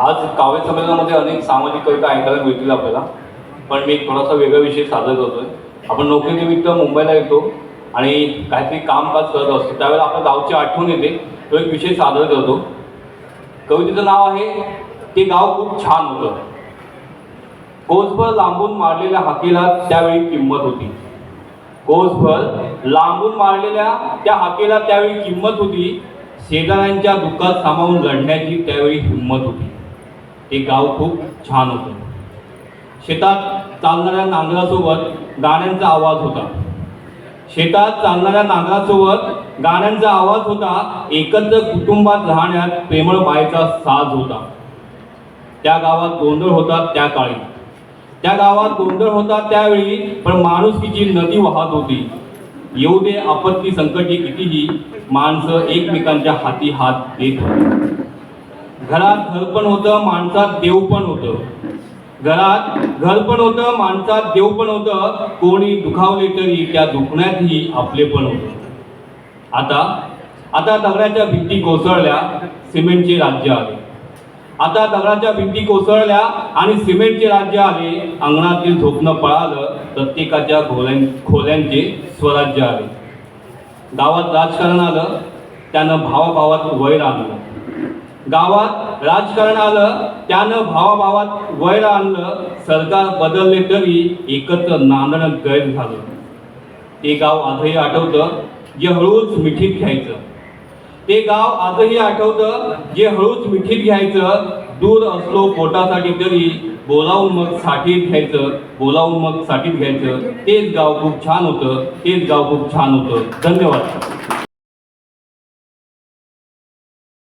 आज काव्य संमेलनामध्ये अनेक सामाजिक कविता ऐकायला मिळतील आपल्याला. पण मी थोडासा वेगळा विषय सादर करतोय. आपण नोकरीनिमित्त मुंबईला येतो आणि काहीतरी कामकाज करत असतो. त्यावेळेला आपल्या गावची आठवण येते. तो एक विषय सादर करतो. कवितेचं नाव आहे ते गाव खूप छान होतं. कोसभर लांबून मारलेल्या हाकेला त्यावेळी किंमत होती. कोसभर लांबून मारलेल्या त्या हाकेला त्यावेळी किंमत होती. शेजाऱ्यांच्या दुःखात सामावून लढण्याची त्यावेळी हिंमत होती. हे गाव खूप छान होतं. शेतात चालणाऱ्या नांगरासोबत गाण्यांचा आवाज होता. शेतात चालणाऱ्या नांगरासोबत गाण्यांचा आवाज होता एकत्र कुटुंबात राहण्यात प्रेमळ बायचा साज होता. त्या गावात गोंधळ होता त्या काळी. त्या गावात गोंधळ होता त्यावेळी पण माणुसकीची नदी वाहत होती. येऊ दे आपत्ती संकटी कितीही माणसं एकमेकांच्या हाती हात देत होती. घरात घर पण होतं माणसात देव पण होतं. घरात घर पण होतं माणसात देव पण होतं. कोणी दुखावले तरी त्या दुखण्यातही आपले पण होतं. आता आता दगडाच्या भिंती कोसळल्या सिमेंटचे राज्य आले. आता दगडाच्या भिंती कोसळल्या आणि सिमेंटचे राज्य आले अंगणातील झोपणं पळालं प्रत्येकाच्या खोल्यां खोल्यांचे स्वराज्य आले. गावात राजकारण आलं त्यानं भावाभावात वैर आणलं गावात राजकारण आलं त्यानं भावाभावात वैर आणलं सरकार बदलले तरी एकत्र नांदणं गैर झालं. ते गाव आजही आठवतं जे हळूच मिठीत घ्यायचं. ते गाव आजही आठवतं जे हळूच मिठीत घ्यायचं दूर असलो पोटासाठी तरी बोलावून मग साठीत घ्यायचं बोलावून मग साठीत घ्यायचं. तेच गाव खूप छान होतं तेच गाव खूप छान होतं. धन्यवाद.